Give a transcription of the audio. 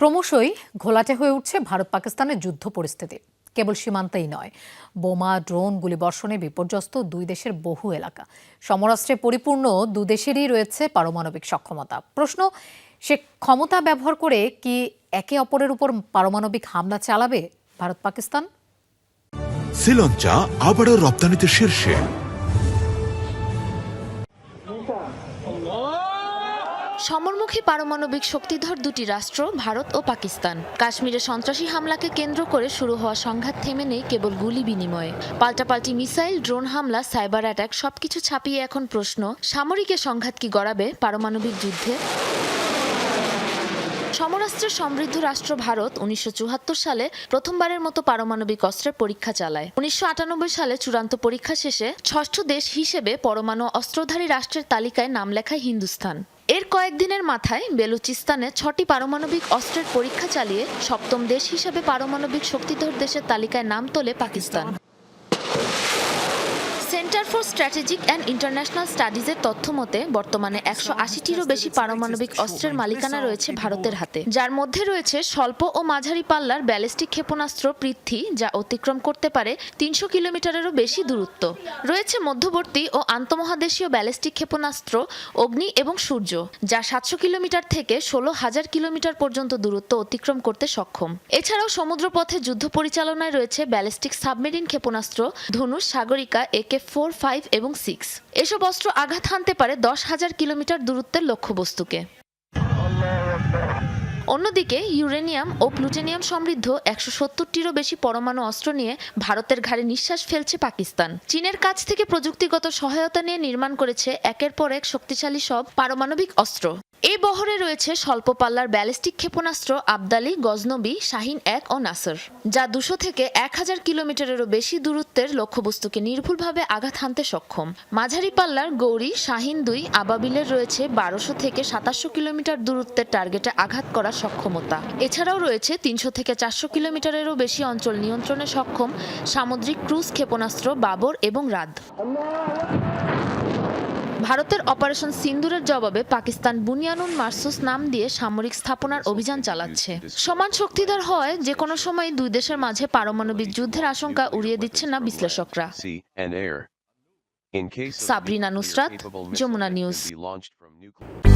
ক্রমশই ঘোলাটে হয়ে উঠছে ভারত পাকিস্তানের যুদ্ধ পরিস্থিতি। কেবল সীমান্তেই নয়, বোমা, ড্রোন, গুলিবর্ষণে বিপর্যস্ত দুই দেশের বহু এলাকা। সমরাস্ত্রে পরিপূর্ণ দু দেশেরই রয়েছে পারমাণবিক সক্ষমতা। প্রশ্ন, সে ক্ষমতা ব্যবহার করে কি একে অপরের উপর পারমাণবিক হামলা চালাবে ভারত পাকিস্তান শ্রীলঙ্কা আবারও রপ্তানিতে শীর্ষে। সমরমুখী পারমাণবিক শক্তিধর দুটি রাষ্ট্র, ভারত ও পাকিস্তান। কাশ্মীরে সন্ত্রাসী হামলাকে কেন্দ্র করে শুরু হওয়া সংঘাত থেমে নেই কেবল গুলি বিনিময়ে। পাল্টাপাল্টি মিসাইল, ড্রোন হামলা, সাইবার অ্যাটাক সবকিছু ছাপিয়ে এখন প্রশ্ন সামরিকের সংঘাত কি গড়াবে পারমাণবিক যুদ্ধে? সমরাস্ত্রে সমৃদ্ধ রাষ্ট্র ভারত উনিশশো চুয়াত্তর সালে প্রথমবারের মতো পারমাণবিক অস্ত্রের পরীক্ষা চালায়। উনিশশো আটানব্বই সালে চূড়ান্ত পরীক্ষা শেষে ষষ্ঠ দেশ হিসেবে পরমাণু অস্ত্রধারী রাষ্ট্রের তালিকায় নাম লেখায় হিন্দুস্তান। এর কয়েকদিনের মাথায় বেলুচিস্তানে ছটি পারমাণবিক অস্ত্রের পরীক্ষা চালিয়ে সপ্তম দেশ হিসেবে পারমাণবিক শক্তিধর দেশের তালিকায় নাম তোলে Pakistan. Centre for strategic and international স্টাডিজের তথ্য মতে, বর্তমানে একশো আশিটিরও বেশি পারমাণবিক অস্ত্রের মালিকানা রয়েছে ভারতের হাতে। যার মধ্যে রয়েছে স্বল্প ও মাঝারি পাল্লার ব্যালিস্টিক ক্ষেপণাস্ত্র পৃথ্বী, যা অতিক্রম করতে পারে তিনশো কিলোমিটারেরও বেশি দূরত্ব। রয়েছে মধ্যবর্তী ও আন্তমহাদেশীয় ব্যালিস্টিক ক্ষেপণাস্ত্র, অগ্নি এবং সূর্য, যা সাতশো কিলোমিটার থেকে ষোলো হাজার কিলোমিটার পর্যন্ত দূরত্ব অতিক্রম করতে সক্ষম। এছাড়াও সমুদ্রপথে যুদ্ধ পরিচালনায় রয়েছে ব্যালিস্টিক সাবমেরিন ক্ষেপণাস্ত্র, ধনুষ, সাগরিকা একে ফোর, ফাইভ এবং সিক্স। এসব অস্ত্র আঘাত হানতে পারে দশ হাজার কিলোমিটার দূরত্বের লক্ষ্যবস্তুকে। অন্যদিকে, ইউরেনিয়াম ও প্লুটোনিয়াম সমৃদ্ধ একশো সত্তরটিরও বেশি পরমাণু অস্ত্র নিয়ে ভারতের ঘাড়ে নিঃশ্বাস ফেলছে পাকিস্তান। চীনের কাছ থেকে প্রযুক্তিগত সহায়তা নিয়ে নির্মাণ করেছে একের পর এক শক্তিশালী সব পারমাণবিক অস্ত্র। এই বহরে রয়েছে স্বল্প পাল্লার ব্যালিস্টিক ক্ষেপণাস্ত্র আবদালি, গজনবী, শাহিন এক ও নাসর, যা দুশো থেকে এক হাজার কিলোমিটারেরও বেশি দূরত্বের লক্ষ্যবস্তুকে নির্ভুলভাবে আঘাত হানতে সক্ষম। মাঝারি পাল্লার গৌরী, শাহিন দুই, আবাবিলের রয়েছে বারোশো থেকে সাতাশশো কিলোমিটার দূরত্বের টার্গেটে আঘাত করার সক্ষমতা। এছাড়াও রয়েছে তিনশো থেকে চারশো কিলোমিটারেরও বেশি অঞ্চল নিয়ন্ত্রণে সক্ষম সামুদ্রিক ক্রুজ ক্ষেপণাস্ত্র বাবর এবং রাদ। ভারতের অপারেশন সিন্দুরের জবাবে পাকিস্তান বুনিয়ানুন মার্সুস নাম দিয়ে সামরিক স্থাপনার অভিযান চালাচ্ছে। সমান শক্তিধর হয় যে কোনো সময় দুই দেশের মাঝে পারমাণবিক যুদ্ধের আশঙ্কা উড়িয়ে দিচ্ছে না বিশ্লেষকরা। সাবরিনা নুসরাত, যমুনা In